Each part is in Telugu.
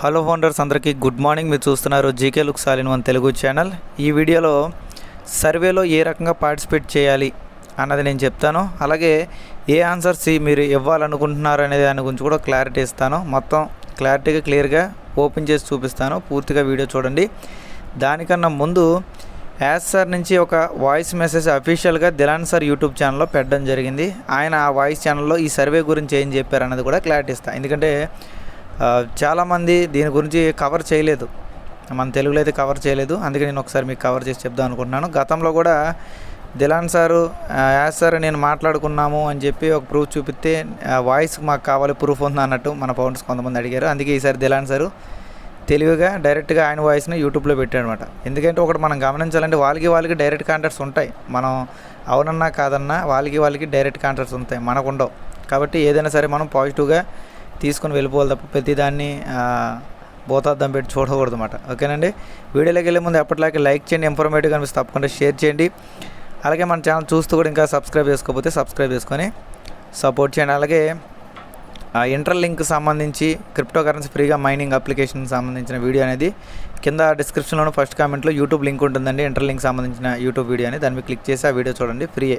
హలో ఫౌండర్స్ అందరికీ గుడ్ మార్నింగ్. మీరు చూస్తున్నారు జీకే లుక్ సాలిన్ వన్ తెలుగు ఛానల్. ఈ వీడియోలో సర్వేలో ఏ రకంగా పార్టిసిపేట్ చేయాలి అన్నది నేను చెప్తాను. అలాగే ఏ ఆన్సర్స్ మీరు ఇవ్వాలనుకుంటున్నారు అనే దాని గురించి కూడా క్లారిటీ ఇస్తాను. మొత్తం క్లారిటీగా క్లియర్గా ఓపెన్ చేసి చూపిస్తాను. పూర్తిగా వీడియో చూడండి. దానికన్నా ముందు యాజ్ సార్ నుంచి ఒక వాయిస్ మెసేజ్ అఫీషియల్గా దిలాన్ సార్ యూట్యూబ్ ఛానల్లో పెట్టడం జరిగింది. ఆయన ఆ వాయిస్ ఛానల్లో ఈ సర్వే గురించి ఏం చెప్పారన్నది కూడా క్లారిటీ ఇస్తాను ఎందుకంటే చాలామంది దీని గురించి కవర్ చేయలేదు. మన తెలుగులో అయితే కవర్ చేయలేదు. అందుకే నేను ఒకసారి మీకు కవర్ చేసి చెప్దాం అనుకుంటున్నాను. గతంలో కూడా దిలాన్ సారు యాజ్ సార్ నేను మాట్లాడుకున్నాము అని చెప్పి ఒక ప్రూఫ్ చూపిస్తే వాయిస్ మాకు కావాలి ప్రూఫ్ ఉంది అన్నట్టు మన పౌండ్స్ కొంతమంది అడిగారు. అందుకే ఈసారి దిలాన్ సారు తెలివిగా డైరెక్ట్గా ఆయన వాయిస్ని యూట్యూబ్లో పెట్టాడనమాట. ఎందుకంటే ఒకటి మనం గమనించాలంటే వాళ్ళకి వాళ్ళకి డైరెక్ట్ కాంటాక్ట్స్ ఉంటాయి. మనం అవునన్నా కాదన్నా వాళ్ళకి వాళ్ళకి డైరెక్ట్ కాంటాక్ట్స్ ఉంటాయి. మనకు ఉండవు కాబట్టి ఏదైనా సరే మనం పాజిటివ్గా తీసుకొని వెళ్ళిపోవాలి తప్ప ప్రతిదాన్ని భూతార్థం పెట్టి చూడకూడదు అనమాట ఓకేనండి? వీడియోలోకి వెళ్ళే ముందు ఎప్పటిలాగే లైక్ చేయండి ఇన్ఫర్మేటివ్ కనిపిస్తే తప్పకుండా షేర్ చేయండి. అలాగే మన ఛానల్ చూస్తూ కూడా ఇంకా సబ్స్క్రైబ్ చేసుకోకపోతే సబ్స్క్రైబ్ చేసుకొని సపోర్ట్ చేయండి. అలాగే ఆ ఇంటర్ లింక్ సంబంధించి క్రిప్టో కరెన్సీ ఫ్రీగా మైనింగ్ అప్లికేషన్ సంబంధించిన వీడియో అనేది కింద డిస్క్రిప్షన్లోనూ ఫస్ట్ కామెంట్లో యూట్యూబ్ లింక్ ఉంటుందండి. ఇంటర్ లింక్ సంబంధించిన యూట్యూబ్ వీడియో అని దాన్ని క్లిక్ చేసి ఆ వీడియో చూడండి. ఫ్రీయే.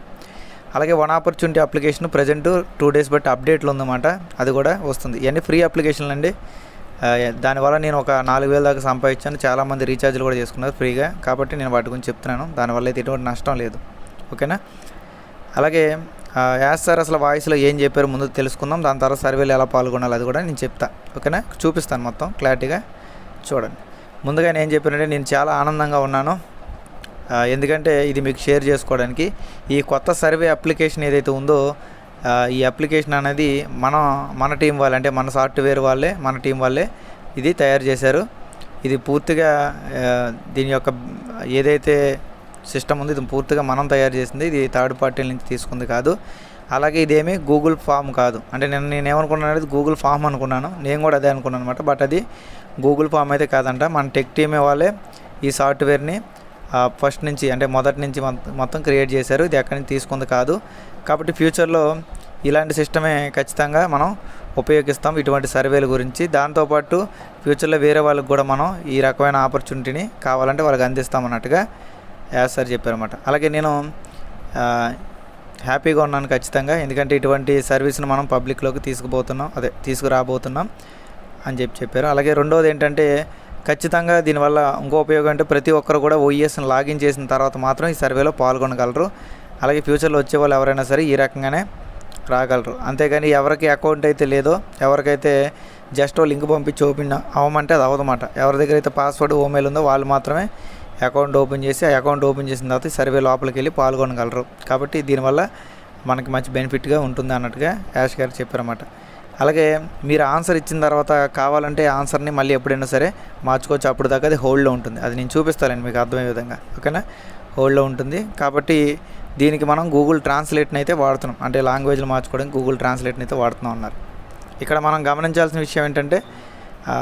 అలాగే one opportunity application present two days బట్టి అప్డేట్లు ఉందన్నమాట. అది కూడా వస్తుంది. ఇవన్నీ ఫ్రీ అప్లికేషన్లు అండి. దానివల్ల నేను ఒక నాలుగు వేల దాకా సంపాదించాను. చాలామంది రీఛార్జ్లు కూడా చేసుకున్నారు ఫ్రీగా. కాబట్టి నేను వాటి గురించి చెప్తున్నాను. దానివల్ల అయితే ఎటువంటి నష్టం లేదు. ఓకేనా? అలాగే యాస్ సార్ అసలు వాయిస్లో ఏం చెప్పారు ముందు తెలుసుకుందాం. దాని తర్వాత సర్వేలు ఎలా పాల్గొనాలి అది కూడా నేను చెప్తా. ఓకేనా? చూపిస్తాను మొత్తం క్లారిటీగా. చూడండి. ముందుగా నేను ఏం చెప్పానంటే నేను చాలా ఆనందంగా ఉన్నాను. ఎందుకంటే ఇది మీకు షేర్ చేసుకోవడానికి ఈ కొత్త సర్వే అప్లికేషన్ ఏదైతే ఉందో ఈ అప్లికేషన్ అనేది మనం మన టీం వాళ్ళే అంటే మన సాఫ్ట్వేర్ వాళ్ళే మన టీం వాళ్ళే ఇది తయారు చేశారు. ఇది పూర్తిగా దీని యొక్క ఏదైతే సిస్టమ్ ఉంది ఇది పూర్తిగా మనం తయారు చేసింది ఇది థర్డ్ పార్టీ నుంచి తీసుకుంది కాదు. అలాగే ఇదేమి గూగుల్ ఫామ్ కాదు. అంటే నేను నేను ఏమనుకున్నాను అనేది గూగుల్ ఫామ్ అనుకున్నాను. నేను కూడా అదే అనుకున్నాను అనమాట బట్ అది గూగుల్ ఫామ్ అయితే కాదంట. మన టెక్ టీమే వాళ్ళే ఈ సాఫ్ట్వేర్ని ఫస్ట్ నుంచి అంటే మొదటి నుంచి మొత్తం- మొత్తం క్రియేట్ చేశారు. ఇది ఎక్కడి నుంచి తీసుకుంది కాదు. కాబట్టి ఫ్యూచర్లో ఇలాంటి సిస్టమే ఖచ్చితంగా మనం ఉపయోగిస్తాం ఇటువంటి సర్వేల గురించి. దాంతోపాటు ఫ్యూచర్లో వేరే వాళ్ళకి కూడా మనం ఈ రకమైన ఆపర్చునిటీని కావాలంటే వాళ్ళకి అందిస్తాం అన్నట్టుగా యాస్ సార్ చెప్పారన్నమాట. అలాగే నేను హ్యాపీగా ఉన్నాను ఖచ్చితంగా. ఎందుకంటే ఇటువంటి సర్వీస్ని మనం పబ్లిక్లోకి తీసుకుపోతున్నాం అదే తీసుకురాబోతున్నాం అని చెప్పి చెప్పారు. అలాగే రెండవది ఏంటంటే ఖచ్చితంగా దీనివల్ల ఇంకో ఉపయోగం అంటే ప్రతి ఒక్కరు కూడా ఓఈఎస్ని లాగిన్ చేసిన తర్వాత మాత్రం ఈ సర్వేలో పాల్గొనగలరు. అలాగే ఫ్యూచర్లో వచ్చే వాళ్ళు ఎవరైనా సరే ఈ రకంగానే రాగలరు. అంతేగాని ఎవరికి అకౌంట్ అయితే లేదో ఎవరికైతే జస్ట్ లింక్ పంపించి ఓపెన్ అవ్వమంటే అది అవ్వదన్నమాట. ఎవరి దగ్గర అయితే పాస్వర్డ్ ఓమెయిల్ ఉందో వాళ్ళు మాత్రమే అకౌంట్ ఓపెన్ చేసి ఆ అకౌంట్ ఓపెన్ చేసిన తర్వాత సర్వే లోపలికి వెళ్ళి పాల్గొనగలరు. కాబట్టి దీనివల్ల మనకి మంచి బెనిఫిట్గా ఉంటుంది అన్నట్టుగా యాష్ గారు చెప్పారన్నమాట. అలాగే మీరు ఆన్సర్ ఇచ్చిన తర్వాత కావాలంటే ఆన్సర్ని మళ్ళీ ఎప్పుడైనా సరే మార్చుకోవచ్చు. అప్పుడు దాకా అది హోల్డ్లో ఉంటుంది. అది నేను చూపిస్తానండి మీకు అర్థమయ్యే విధంగా. ఓకేనా? హోల్డ్లో ఉంటుంది. కాబట్టి దీనికి మనం గూగుల్ ట్రాన్స్లేట్ని అయితే వాడుతున్నాం. అంటే లాంగ్వేజ్లు మార్చుకోవడానికి గూగుల్ ట్రాన్స్లేట్ని అయితే వాడుతున్నాం అన్నారు. ఇక్కడ మనం గమనించాల్సిన విషయం ఏంటంటే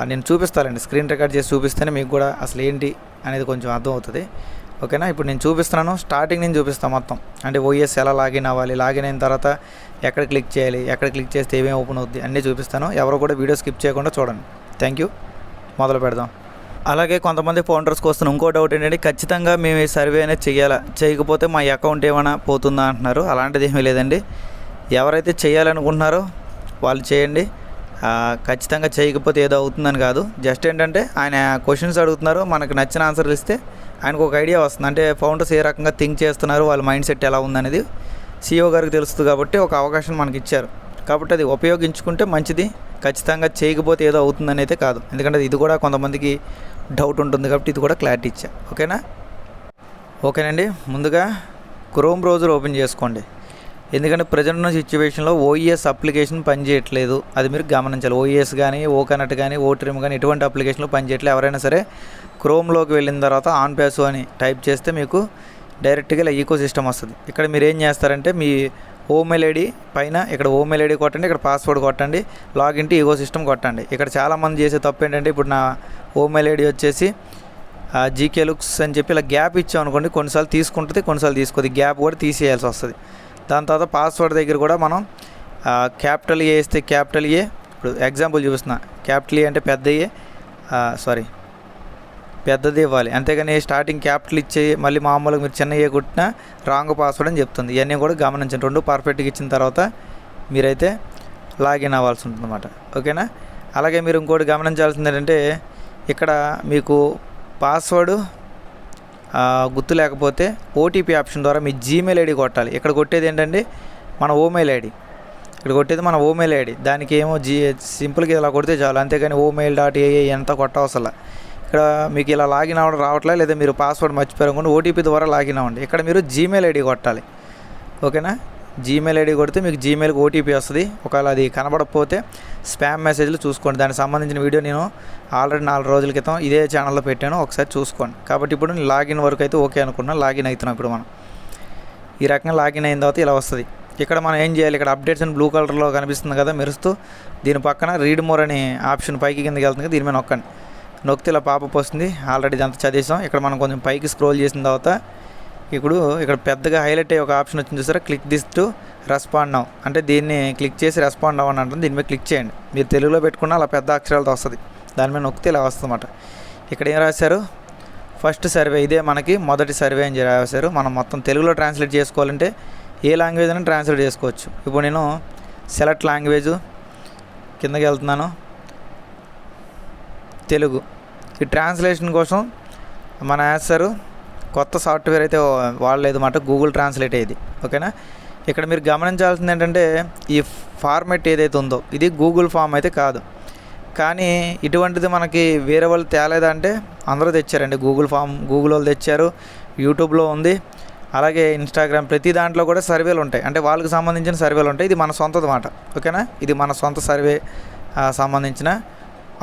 నేను చూపిస్తానండి స్క్రీన్ రికార్డ్ చేసి చూపిస్తేనే మీకు కూడా అసలు ఏంటి అనేది కొంచెం అర్థం అవుతుంది ఓకేనా? ఇప్పుడు నేను చూపిస్తున్నాను. స్టార్టింగ్ నేను చూపిస్తాను మొత్తం. అంటే ఓఎస్ ఎలా లాగిన్ అవ్వాలి? లాగిన్ అయిన తర్వాత ఎక్కడ క్లిక్ చేయాలి? ఎక్కడ క్లిక్ చేస్తే ఏమేమి ఓపెన్ అవుద్ది? అన్నీ చూపిస్తాను. ఎవరు కూడా వీడియో స్కిప్ చేయకుండా చూడండి. Thank you. మొదలు పెడదాం. అలాగే కొంతమంది ఫౌండర్స్కి వస్తున్న ఇంకో డౌట్ ఏంటంటే ఖచ్చితంగా మేము ఈ సర్వే అనేది చేయాలా? చేయకపోతే మా అకౌంట్ ఏమైనా పోతుందా అంటున్నారు. అలాంటిది ఏమీ లేదండి. ఎవరైతే చేయాలనుకుంటున్నారో వాళ్ళు చేయండి. ఖచ్చితంగా చేయకపోతే ఏదో అవుతుందని కాదు. జస్ట్ ఏంటంటే ఆయన క్వశ్చన్స్ అడుగుతున్నారు. మనకు నచ్చిన ఆన్సర్లు ఇస్తే ఆయనకు ఒక ఐడియా వస్తుంది. అంటే ఫౌండర్స్ ఏ రకంగా థింక్ చేస్తున్నారు వాళ్ళ మైండ్ సెట్ ఎలా ఉందనేది సీఈఓ గారికి తెలుస్తుంది కాబట్టి ఒక అవకాశం మనకి ఇచ్చారు కాబట్టి అది ఉపయోగించుకుంటే మంచిది ఖచ్చితంగా చేయకపోతే ఏదో అవుతుందని అయితే కాదు. ఎందుకంటే ఇది కూడా కొంతమందికి డౌట్ ఉంటుంది కాబట్టి ఇది కూడా క్లారిటీ ఇచ్చా. ఓకేనా? ఓకేనండి. ముందుగా క్రోమ్ బ్రౌజర్ ఓపెన్ చేసుకోండి. ఎందుకంటే ప్రజెంట్ ఉన్న సిచ్యువేషన్లో ఓఈఎస్ అప్లికేషన్ పనిచేయట్లేదు. అది మీరు గమనించాలి. ఓఈఎస్ కానీ ఓ కనెక్ట్ కానీ ఓ ట్రిమ్ కానీ ఎటువంటి అప్లికేషన్లు పనిచేయట్లేదు ఎవరైనా సరే క్రోమ్లోకి వెళ్ళిన తర్వాత ఆన్ ప్యాసు అని టైప్ చేస్తే మీకు డైరెక్ట్గా ఇలా ఈకో సిస్టమ్ వస్తుంది. ఇక్కడ మీరు ఏం చేస్తారంటే మీ ఓమెయిల్ ఐడి పైన ఇక్కడ ఓమెయిల్ ఐడి కొట్టండి ఇక్కడ పాస్వర్డ్ కొట్టండి లాగిన్ టు ఈకో సిస్టమ్ కొట్టండి. ఇక్కడ చాలామంది చేసే తప్పు ఏంటంటే ఇప్పుడు నా ఓమెయిల్ ఐడి వచ్చేసి జీకే లుక్స్ అని చెప్పి ఇలా గ్యాప్ ఇచ్చాం అనుకోండి కొన్నిసార్లు తీసుకుంటుంది కొన్నిసార్లు తీసుకోదు. గ్యాప్ కూడా తీసేయాల్సి వస్తుంది. దాని తర్వాత పాస్వర్డ్ దగ్గర కూడా మనం క్యాపిటల్ ఏ ఇస్తే క్యాపిటల్ ఏ ఇప్పుడు ఎగ్జాంపుల్ చూపిస్తున్నా. క్యాపిటల్ ఏ అంటే పెద్ద ఏ సారీ పెద్దది ఇవ్వాలి. అంతేగాని స్టార్టింగ్ క్యాపిటల్ ఇచ్చి మళ్ళీ మామూలుగా మీరు చిన్న ఏ కొట్టినా రాంగ్ పాస్వర్డ్ అని చెప్తుంది. ఇవన్నీ కూడా గమనించండి. రెండు పర్ఫెక్ట్గా ఇచ్చిన తర్వాత మీరైతే లాగిన్ అవ్వాల్సి ఉంటుందన్నమాట. ఓకేనా? అలాగే మీరు ఇంకోటి గమనించాల్సింది ఏంటంటే ఇక్కడ మీకు పాస్వర్డ్ గుర్తు లేకపోతే ఓటీపీ ఆప్షన్ ద్వారా మీ జీమెయిల్ ఐడి కొట్టాలి. ఇక్కడ కొట్టేది ఏంటంటే మన ఓమెయిల్ ఐడి. ఇక్కడ కొట్టేది మన ఓమెయిల్ ఐడి. దానికి ఏమో జీ సింపుల్గా ఇలా కొడితే చాలు. అంతేగాని ఓమెయిల్ డాట్ ఏఏ ఎంత కొట్టవసలా. ఇక్కడ మీకు ఇలా లాగిన్ అవ్వడం రావట్లే? లేదా మీరు పాస్వర్డ్ మర్చిపోయారు అనుకోండి ఓటీపీ ద్వారా లాగిన్ అవ్వండి. ఇక్కడ మీరు జీమెయిల్ ఐడి కొట్టాలి. ఓకేనా? జీమెయిల్ ఐడి కొడితే మీకు జీమెయిల్కి ఓటీపీ వస్తుంది. ఒకవేళ అది కనబడకపోతే స్పామ్ మెసేజ్లు చూసుకోండి. దానికి సంబంధించిన వీడియో నేను ఆల్రెడీ నాలుగు రోజుల క్రితం ఇదే ఛానల్లో పెట్టాను. ఒకసారి చూసుకోండి. కాబట్టి ఇప్పుడు నేను లాగిన్ వరకు అయితే ఓకే అనుకున్నాను లాగిన్ అవుతున్నాం ఇప్పుడు మనం. ఈ రకంగా లాగిన్ అయిన తర్వాత ఇలా వస్తుంది. ఇక్కడ మనం ఏం చేయాలి? ఇక్కడ అప్డేట్స్ అని బ్లూ కలర్లో కనిపిస్తుంది కదా మెరుస్తూ దీని పక్కన రీడ్ మోర్ అనే ఆప్షన్ పైకి కిందకి వెళ్తుంది దీని మీద నొక్కండి. నొక్కితే ఇలా పాపప్ వస్తుంది. ఆల్రెడీ ఇదంతా చదివేసాం. ఇక్కడ మనం కొంచెం పైకి స్క్రోల్ చేసిన తర్వాత ఇప్పుడు ఇక్కడ పెద్దగా హైలైట్ అయ్యే ఒక ఆప్షన్ వచ్చింది చూసారా? Click this to respond now అంటే దీన్ని క్లిక్ చేసి రెస్పాండ్ అవ్వని అంటుంది. దీని మీద క్లిక్ చేయండి. మీరు తెలుగులో పెట్టుకున్న అలా పెద్ద అక్షరాలతో వస్తుంది. దాని మీద నొక్కితే ఇలా వస్తుందన్నమాట ఇక్కడ ఏం రాశారు? ఫస్ట్ సర్వే ఇదే మనకి మొదటి సర్వే అని రాశారు. మనం మొత్తం తెలుగులో ట్రాన్స్లేట్ చేసుకోవాలంటే ఏ లాంగ్వేజ్ అయినా ట్రాన్స్లేట్ చేసుకోవచ్చు. ఇప్పుడు నేను సెలెక్ట్ లాంగ్వేజ్ కిందకి వెళ్తున్నాను. తెలుగు. ఈ ట్రాన్స్లేషన్ కోసం మన యాన్సర్ కొత్త సాఫ్ట్వేర్ అయితే వాడలేదు మాట గూగుల్ ట్రాన్స్లేట్ అయ్యేది ఓకేనా? ఇక్కడ మీరు గమనించాల్సింది ఏంటంటే ఈ ఫార్మెట్ ఏదైతే ఉందో ఇది గూగుల్ ఫామ్ అయితే కాదు. కానీ ఇటువంటిది మనకి వేరే వాళ్ళు తేలేదంటే అందరూ తెచ్చారండి. గూగుల్ ఫామ్ గూగుల్ వాళ్ళు తెచ్చారు యూట్యూబ్లో ఉంది. అలాగే ఇన్స్టాగ్రామ్ ప్రతి దాంట్లో కూడా సర్వేలు ఉంటాయి. అంటే వాళ్ళకి సంబంధించిన సర్వేలు ఉంటాయి. ఇది మన సొంతది మాట. ఓకేనా? ఇది మన సొంత సర్వే సంబంధించిన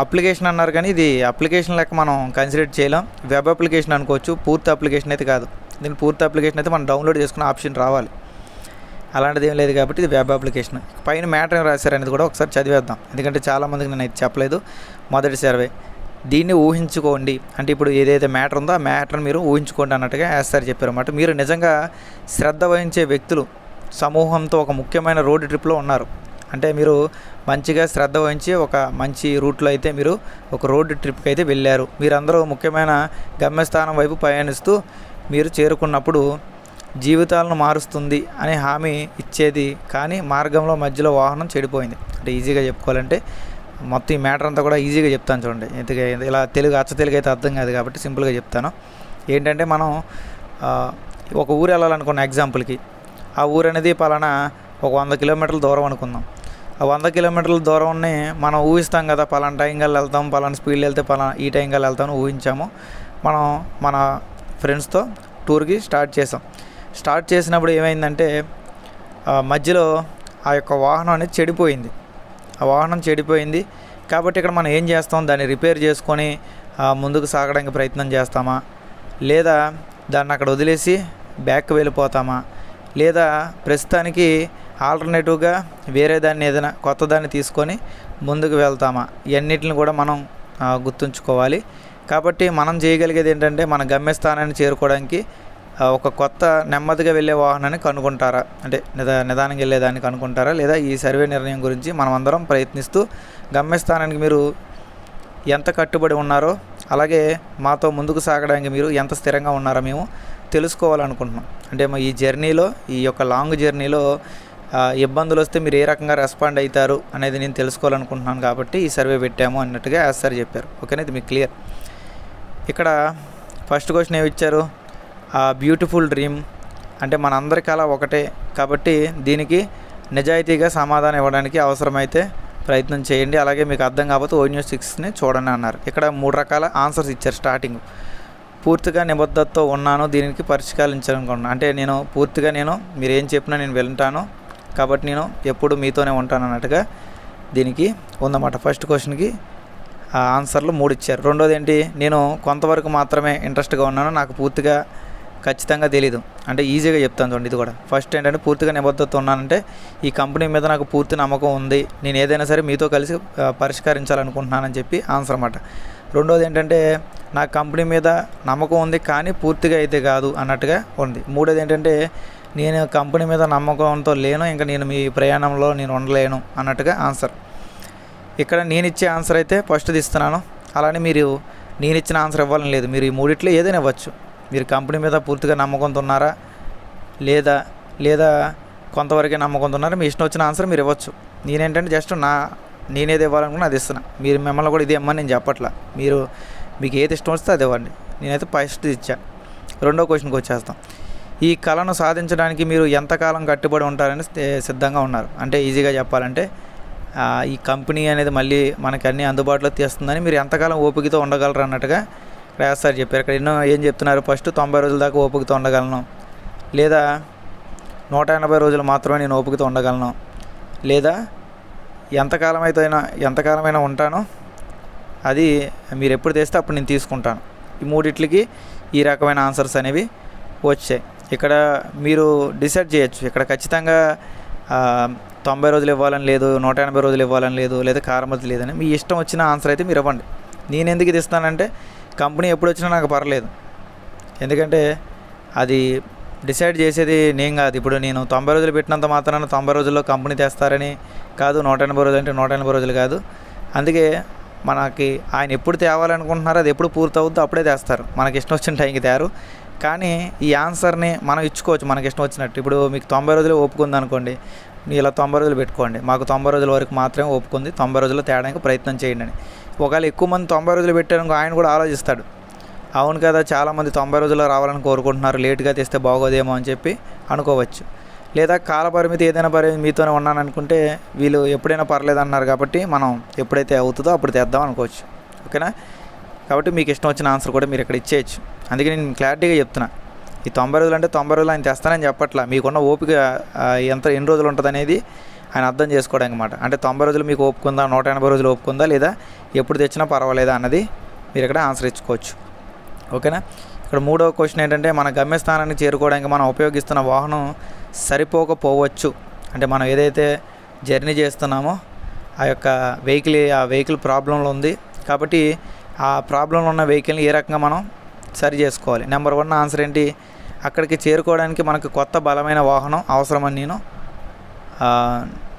అప్లికేషన్ అన్నారు కానీ ఇది అప్లికేషన్ లెక్క మనం కన్సిడర్ చేయలేం. వెబ్ అప్లికేషన్ అనుకోవచ్చు పూర్తి అప్లికేషన్ అయితే కాదు. దీని పూర్తి అప్లికేషన్ అయితే మనం డౌన్లోడ్ చేసుకునే ఆప్షన్ రావాలి. అలాంటిది ఏం లేదు కాబట్టి ఇది వెబ్ అప్లికేషన్ పైన మ్యాటర్ ఏం రాశారు అనేది కూడా ఒకసారి చదివేద్దాం. ఎందుకంటే చాలామందికి నేను అయితే చెప్పలేదు. మొదటి సర్వే దీన్ని ఊహించుకోండి. అంటే ఇప్పుడు ఏదైతే మ్యాటర్ ఉందో ఆ మ్యాటర్ని మీరు ఊహించుకోండి అన్నట్టుగా వేస్తారు చెప్పారు అన్నమాట. మీరు నిజంగా శ్రద్ధ వహించే వ్యక్తులు సమూహంతో ఒక ముఖ్యమైన రోడ్ ట్రిప్లో ఉన్నారు. అంటే మీరు మంచిగా శ్రద్ధ వహించి ఒక మంచి రూట్లో అయితే మీరు ఒక రోడ్డు ట్రిప్కి అయితే వెళ్ళారు. మీరందరూ ముఖ్యమైన గమ్యస్థానం వైపు పయనిస్తూ మీరు చేరుకున్నప్పుడు జీవితాలను మారుస్తుంది అనే హామీ ఇచ్చేది కానీ మార్గంలో మధ్యలో వాహనం చెడిపోయింది. అంటే ఈజీగా చెప్పుకోవాలంటే మొత్తం ఈ మ్యాటర్ అంతా కూడా ఈజీగా చెప్తాను చూడండి. ఎందుకంటే ఇలా తెలుగు అచ్చ తెలుగు అయితే అర్థం కాదు కాబట్టి సింపుల్గా చెప్తాను. ఏంటంటే మనం ఒక ఊరు వెళ్ళాలనుకున్న ఎగ్జాంపుల్కి ఆ ఊరు అనేది పలానా ఒక వంద కిలోమీటర్ల దూరం అనుకుందాం. వంద కిలోమీటర్ల దూరంని మనం ఊహిస్తాం కదా పలానా టైం కల్లా వెళ్తాం పలానా స్పీడ్లో వెళ్తే పలానా ఈ టైం కల్లా వెళ్తామని ఊహించాము. మనం మన ఫ్రెండ్స్తో టూర్కి స్టార్ట్ చేసాం స్టార్ట్ చేసినప్పుడు ఏమైందంటే మధ్యలో ఆ యొక్క వాహనం అనేది చెడిపోయింది. ఆ వాహనం చెడిపోయింది. కాబట్టి ఇక్కడ మనం ఏం చేస్తాం దాన్ని రిపేర్ చేసుకొని ముందుకు సాగడానికి ప్రయత్నం చేస్తామా? లేదా దాన్ని అక్కడ వదిలేసి బ్యాక్ వెళ్ళిపోతామా? లేదా ప్రస్తుతానికి ఆల్టర్నేటివ్గా వేరే దాన్ని ఏదైనా కొత్త దాన్ని తీసుకొని ముందుకు వెళ్తామా? ఇవన్నిటిని కూడా మనం గుర్తుంచుకోవాలి. కాబట్టి మనం చేయగలిగేది ఏంటంటే మన గమ్యస్థానాన్ని చేరుకోవడానికి ఒక కొత్త నెమ్మదిగా వెళ్ళే వాహనాన్ని కనుగొంటారా? అంటే నిదా నిదానంగా వెళ్ళేదాన్ని కనుక్కుంటారా లేదా ఈ సర్వే నిర్ణయం గురించి మనం అందరం ప్రయత్నిస్తూ గమ్యస్థానానికి మీరు ఎంత కట్టుబడి ఉన్నారో అలాగే మాతో ముందుకు సాగడానికి మీరు ఎంత స్థిరంగా ఉన్నారో మేము తెలుసుకోవాలనుకుంటున్నాం. అంటే మా ఈ జర్నీలో ఈ యొక్క లాంగ్ జర్నీలో ఇబ్బందులు వస్తే మీరు ఏ రకంగా రెస్పాండ్ అవుతారు అనేది నేను తెలుసుకోవాలనుకుంటున్నాను కాబట్టి ఈ సర్వే పెట్టాము అన్నట్టుగా యాజ్ సార్ చెప్పారు. ఓకేనా ఇది మీకు క్లియర్ ఇక్కడ ఫస్ట్ క్వశ్చన్ ఏమి ఇచ్చారు? ఆ బ్యూటిఫుల్ డ్రీమ్ అంటే మనందరి కళ ఒకటే కాబట్టి దీనికి నిజాయితీగా సమాధానం ఇవ్వడానికి అవసరమైతే ప్రయత్నం చేయండి. అలాగే మీకు అర్థం కాకపోతే ఓ న్యూస్ సిక్స్ని చూడండి అన్నారు. ఇక్కడ మూడు రకాల ఆన్సర్స్ ఇచ్చారు స్టార్టింగ్ పూర్తిగా నిబద్ధతతో ఉన్నాను దీనికి పరిష్కరించాలనుకున్నాను అంటే నేను పూర్తిగా నేను మీరు ఏం చెప్పినా నేను వింటాను. కాబట్టి నేను ఎప్పుడు మీతోనే ఉంటాను అన్నట్టుగా దీనికి ఉందన్నమాట. ఫస్ట్ క్వశ్చన్కి ఆ ఆన్సర్లు మూడు ఇచ్చారు. రెండోది ఏంటి? నేను కొంతవరకు మాత్రమే ఇంట్రెస్ట్గా ఉన్నాను. నాకు పూర్తిగా ఖచ్చితంగా తెలీదు. అంటే ఈజీగా చెప్తాను చూడండి ఇది కూడా. ఫస్ట్ ఏంటంటే పూర్తిగా నిబద్ధత ఉన్నానంటే ఈ కంపెనీ మీద నాకు పూర్తి నమ్మకం ఉంది. నేను ఏదైనా సరే మీతో కలిసి పరిష్కరించాలనుకుంటున్నానని చెప్పి ఆన్సర్ అన్నమాట. రెండోది ఏంటంటే నా కంపెనీ మీద నమ్మకం ఉంది కానీ పూర్తిగా అయితే కాదు అన్నట్టుగా ఉంది. మూడోది ఏంటంటే నేను కంపెనీ మీద నమ్మకంతో లేను ఇంకా నేను మీ ప్రయాణంలో నేను ఉండలేను అన్నట్టుగా ఆన్సర్. ఇక్కడ నేను ఇచ్చే ఆన్సర్ అయితే ఫస్ట్ది ఇస్తున్నాను అలానే మీరు నేను ఇచ్చిన ఆన్సర్ ఇవ్వాలని లేదు. మీరు ఈ మూడిట్లో ఏదైనా ఇవ్వచ్చు. మీరు కంపెనీ మీద పూర్తిగా నమ్మకంతో ఉన్నారా? లేదా లేదా కొంతవరకే నమ్మకంతో ఉన్నారా? మీ ఇష్టం వచ్చిన ఆన్సర్ మీరు ఇవ్వచ్చు. నేనేంటంటే జస్ట్ నా నేనేది ఇవ్వాలనుకున్నా అది ఇస్తున్నా. మీరు మిమ్మల్ని కూడా ఇది ఇమ్మని నేను చెప్పట్లా. మీరు మీకు ఏది ఇష్టం వస్తే అది ఇవ్వండి. నేనైతే ఫస్ట్ ఇచ్చా. రెండో క్వశ్చన్కి వచ్చేస్తాం. ఈ కళను సాధించడానికి మీరు ఎంతకాలం కట్టుబడి ఉంటారని సిద్ధంగా ఉన్నారు. అంటే ఈజీగా చెప్పాలంటే ఈ కంపెనీ అనేది మళ్ళీ మనకి అన్నీ అందుబాటులో తీస్తుందని మీరు ఎంతకాలం ఓపికతో ఉండగలరు అన్నట్టుగా రాజ్ సార్ చెప్పారు. ఇక్కడ ఎన్నో ఏం చెప్తున్నారు? ఫస్ట్ తొంభై రోజుల దాకా ఓపికతో ఉండగలను. లేదా నూట ఎనభై రోజులు మాత్రమే నేను ఓపికతో ఉండగలను. లేదా ఎంతకాలం అయితే అయినా ఎంతకాలమైనా ఉంటానో. అది మీరు ఎప్పుడు తెస్తే అప్పుడు నేను తీసుకుంటాను. ఈ మూడిట్లకి ఈ రకమైన ఆన్సర్స్ అనేవి వచ్చాయి. ఇక్కడ మీరు డిసైడ్ చేయొచ్చు. ఇక్కడ ఖచ్చితంగా తొంభై రోజులు ఇవ్వాలని లేదు నూట ఎనభై రోజులు ఇవ్వాలని లేదు లేదా కారమతి లేదని మీ ఇష్టం వచ్చిన ఆన్సర్ అయితే మీరు ఇవ్వండి. నేను ఎందుకు ఇది ఇస్తానంటే కంపెనీ ఎప్పుడు వచ్చినా నాకు పర్లేదు. ఎందుకంటే అది డిసైడ్ చేసేది నేను కాదు. ఇప్పుడు నేను తొంభై రోజులు పెట్టినంత మాత్రాన తొంభై రోజుల్లో కంపెనీ తెస్తారని కాదు నూట ఎనభై రోజులు అంటే నూట ఎనభై రోజులు కాదు. అందుకే మనకి ఆయన ఎప్పుడు తేవాలనుకుంటున్నారో అది ఎప్పుడు పూర్తవుద్దో అప్పుడే తెస్తారు. మనకి ఇష్టం వచ్చిన టైంకి తేరు. కానీ ఈ ఆన్సర్ని మనం ఇచ్చుకోవచ్చు మనకి ఇష్టం వచ్చినట్టు. ఇప్పుడు మీకు తొంభై రోజులు ఒప్పుకుంది అనుకోండి ఇలా తొంభై రోజులు పెట్టుకోండి. మాకు తొంభై రోజుల వరకు మాత్రమే ఒప్పుకుంది తొంభై రోజులు తేడానికి ప్రయత్నం చేయండి అని. ఒకవేళ ఎక్కువ మంది తొంభై రోజులు పెట్టారనుకో ఆయన కూడా ఆలోచిస్తాడు. అవును కదా చాలామంది తొంభై రోజుల్లో రావాలని కోరుకుంటున్నారు లేట్గా తెస్తే బాగోదేమో అని చెప్పి అనుకోవచ్చు. లేదా కాలపరిమితి ఏదైనా పరిమితి మీతోనే ఉన్నాను అనుకుంటే వీళ్ళు ఎప్పుడైనా పర్లేదన్నారు కాబట్టి మనం ఎప్పుడైతే అవుతుందో అప్పుడు తెద్దాం అనుకోవచ్చు. ఓకేనా? కాబట్టి మీకు ఇష్టం వచ్చిన ఆన్సర్ కూడా మీరు ఇక్కడ ఇచ్చేయచ్చు. అందుకే నేను క్లారిటీగా చెప్తున్నా. ఈ తొంభై రోజులు అంటే తొంభై రోజులు ఆయన తెస్తానని చెప్పట్లా. మీకున్న ఓపిక ఎంత ఎన్ని రోజులు ఉంటుంది అనేది ఆయన అర్థం చేసుకోవడానికి అనమాట అంటే తొంభై రోజులు మీకు ఒప్పుకుందా? నూట ఎనభై రోజులు ఒప్పుకుందా? లేదా ఎప్పుడు తెచ్చినా పర్వాలేదా అన్నది మీరు ఇక్కడ ఆన్సర్ ఇచ్చుకోవచ్చు. ఓకేనా? ఇక్కడ మూడవ క్వశ్చన్ ఏంటంటే మన గమ్యస్థానానికి చేరుకోవడానికి మనం ఉపయోగిస్తున్న వాహనం సరిపోకపోవచ్చు. అంటే మనం ఏదైతే జర్నీ చేస్తున్నామో ఆ యొక్క వెహికల్ ఆ వెహికల్ ప్రాబ్లంలో ఉంది. కాబట్టి ఆ ప్రాబ్లంలో ఉన్న వెహికల్ని ఏ రకంగా మనం సరి చేసుకోవాలి. నెంబర్ వన్ ఆన్సర్ ఏంటి? అక్కడికి చేరుకోవడానికి మనకు కొత్త బలమైన వాహనం అవసరమని నేను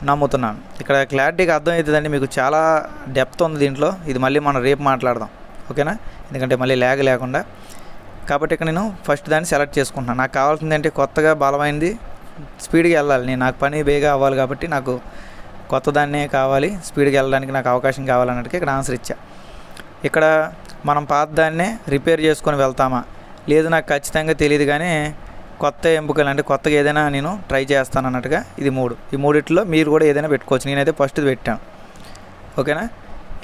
నమ్ముతున్నాను. ఇక్కడ క్లారిటీగా అర్థమవుతుందండి. మీకు చాలా డెప్త్ ఉంది దీంట్లో. ఇది మళ్ళీ మనం రేపు మాట్లాడదాం. ఓకేనా ఎందుకంటే మళ్ళీ ల్యాగ్ లేకుండా. కాబట్టి ఇక్కడ నేను ఫస్ట్ దాన్ని సెలెక్ట్ చేసుకుంటున్నాను. నాకు కావాల్సింది ఏంటి? కొత్తగా బలమైంది స్పీడ్గా వెళ్ళాలి. నేను నాకు పని బేగా అవ్వాలి కాబట్టి నాకు కొత్త దాన్నే కావాలి స్పీడ్గా వెళ్ళడానికి నాకు అవకాశం కావాలన్నట్టుగా ఇక్కడ ఆన్సర్ ఇచ్చా. ఇక్కడ మనం పాత దాన్నే రిపేర్ చేసుకొని వెళ్తామా? లేదు నాకు ఖచ్చితంగా తెలియదు కానీ కొత్త ఎంపికలు అంటే కొత్తగా ఏదైనా నేను ట్రై చేస్తాను అన్నట్టుగా ఇది మూడు. ఈ మూడిట్లో మీరు కూడా ఏదైనా పెట్టుకోవచ్చు. నేనైతే ఫస్ట్ పెట్టాను. ఓకేనా?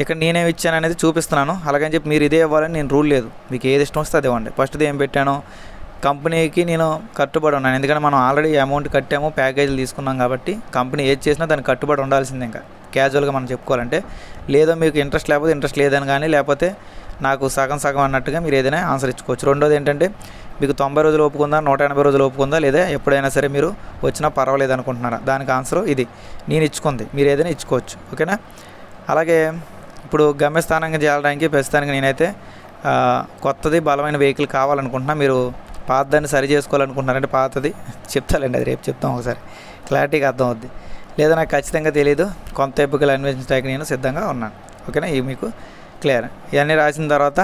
ఇక్కడ నేనేమి ఇచ్చాను అనేది చూపిస్తున్నాను. అలాగని చెప్పి మీరు ఇదే ఇవ్వాలని నేను రూల్ లేదు. మీకు ఏది ఇష్టం వస్తే అది ఇవ్వండి. ఫస్ట్ది ఏం పెట్టాను? కంపెనీకి నేను కట్టుబడి ఉన్నాను. ఎందుకంటే మనం ఆల్రెడీ అమౌంట్ కట్టాము ప్యాకేజీలు తీసుకున్నాం కాబట్టి కంపెనీ ఏది చేసినా దానికి కట్టుబడి ఉండాల్సిందే ఇంకా. క్యాజువల్గా మనం చెప్పుకోవాలంటే. లేదో మీకు ఇంట్రెస్ట్ లేకపోతే ఇంట్రెస్ట్ లేదని కానీ లేకపోతే నాకు సగం సగం అన్నట్టుగా మీరు ఏదైనా ఆన్సర్ ఇచ్చుకోవచ్చు. రెండోది ఏంటంటే మీకు తొంభై రోజులు ఒప్పుకుందా నూట ఎనభై రోజులు ఒప్పుకుందా లేదా ఎప్పుడైనా సరే మీరు వచ్చినా పర్వాలేదు అనుకుంటున్నారా? దానికి ఆన్సర్ ఇది. నేను ఇచ్చుకుంది. మీరు ఏదైనా ఇచ్చుకోవచ్చు. ఓకేనా? అలాగే ఇప్పుడు గమ్యస్థానంగా చేరడానికి ప్రస్తుతానికి నేనైతే కొత్తది బలమైన వెహికల్ కావాలనుకుంటున్నా. మీరు పాతదాన్ని సరి చేసుకోవాలనుకుంటున్నారంటే పాతది చెప్తాలండి అది రేపు చెప్తాం ఒకసారి. క్లారిటీగా అర్థం అవుద్ది లేదా నాకు ఖచ్చితంగా తెలియదు కొంత ఎప్పుకలు అన్వేషించడానికి నేను సిద్ధంగా ఉన్నాను. ఓకేనా? ఇవి మీకు క్లియర్. ఇవన్నీ రాసిన తర్వాత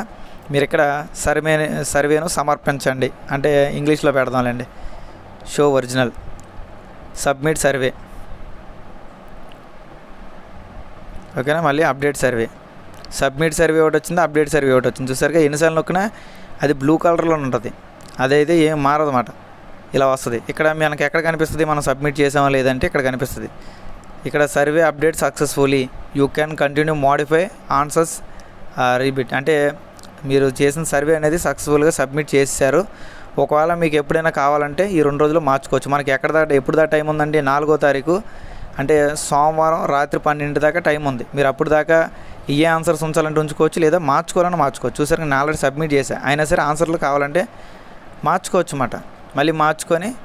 మీరు ఇక్కడ సర్వే సర్వేను సమర్పించండి. అంటే ఇంగ్లీష్లో పెడదాంలేండి. Show original. Submit survey. ఓకేనా? మళ్ళీ అప్డేట్ సర్వే. సబ్మిట్ సర్వే ఒకటి వచ్చింది అప్డేట్ సర్వే ఒకటి వచ్చింది. చూసారుగా ఎన్నిసార్లు నొక్కినా అది బ్లూ కలర్లో ఉంటుంది. అదైతే ఏం మారదు అన్నమాట ఇలా వస్తుంది. ఇక్కడ మనకి ఎక్కడ కనిపిస్తుంది? మనం సబ్మిట్ చేసామా లేదంటే ఇక్కడ కనిపిస్తుంది. ఇక్కడ survey update successfully. You can continue modify answers రీబిట్. అంటే మీరు చేసిన సర్వే అనేది సక్సెస్ఫుల్గా సబ్మిట్ చేశారు. ఒకవేళ మీకు ఎప్పుడైనా కావాలంటే ఈ రెండు రోజులు మార్చుకోవచ్చు. మనకి ఎక్కడ దాకా ఎప్పుడు దాకా టైం ఉందండి? నాలుగో తారీఖు. అంటే సోమవారం రాత్రి పన్నెండు దాకా టైం ఉంది. మీరు అప్పుడు దాకా ఏ ఆన్సర్స్ ఉంచాలంటే ఉంచుకోవచ్చు లేదా మార్చుకోవాలని మార్చుకోవచ్చు. చూసారు నేను ఆల్రెడీ సబ్మిట్ చేశాను అయినా సరే ఆన్సర్లు కావాలంటే మార్చుకోవచ్చు అన్నమాట. మళ్ళీ మార్చుకొని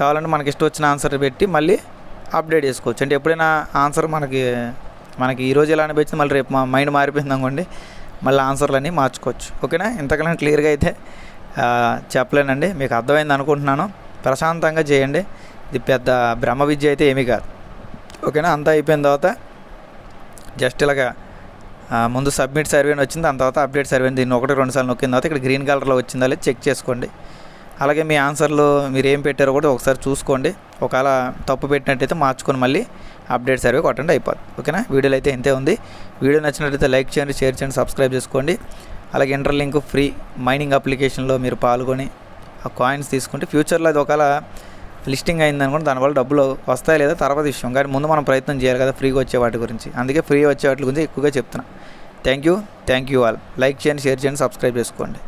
కావాలంటే మనకి ఇష్టం వచ్చిన ఆన్సర్ పెట్టి మళ్ళీ అప్డేట్ చేసుకోవచ్చు. అంటే ఎప్పుడైనా ఆన్సర్ మనకి మనకి ఈరోజు ఎలా అనిపించింది? మళ్ళీ రేపు మా మైండ్ మారిపోయింది అనుకోండి మళ్ళీ ఆన్సర్లు అన్నీ మార్చుకోవచ్చు. ఓకేనా? ఇంతకన్నా క్లియర్గా అయితే చెప్పలేనండి. మీకు అర్థమైంది అనుకుంటున్నాను. ప్రశాంతంగా చేయండి. ఇది పెద్ద బ్రహ్మ విద్య అయితే ఏమీ కాదు. ఓకేనా? అంతా అయిపోయిన తర్వాత జస్ట్ ఇలాగా ముందు సబ్మిట్ సర్వే అని వచ్చింది దాని తర్వాత అప్డేట్ సర్వే అని దీన్ని ఒకటి రెండు సార్లు నొక్కిన తర్వాత ఇక్కడ గ్రీన్ కలర్లో వచ్చిందా లేదు చెక్ చేసుకోండి. అలాగే మీ ఆన్సర్లు మీరు ఏం పెట్టారో కూడా ఒకసారి చూసుకోండి. ఒకవేళ తప్పు పెట్టినట్టయితే మార్చుకొని మళ్ళీ అప్డేట్ సర్వే కొట్టండి అయిపోద్ది. ఓకేనా? వీడియోలో అయితే ఇంతే ఉంది. వీడియో నచ్చినట్లయితే లైక్ చేయండి షేర్ చేయండి సబ్స్క్రైబ్ చేసుకోండి. అలాగే ఇంటర్ లింక్ ఫ్రీ మైనింగ్ అప్లికేషన్లో మీరు పాల్గొని ఆ కాయిన్స్ తీసుకుంటే ఫ్యూచర్లో అది ఒకవేళ లిస్టింగ్ అయిందనుకోండి దానివల్ల డబ్బులు వస్తాయి లేదా తర్వాత విషయం. కానీ ముందు మనం ప్రయత్నం చేయాలి కదా ఫ్రీగా వచ్చే వాటి గురించి. అందుకే ఫ్రీ వచ్చే వాటి గురించి ఎక్కువగా చెప్తున్నా. Thank you thank you all. Like చేయండి షేర్ చేయండి సబ్స్క్రైబ్ చేసుకోండి.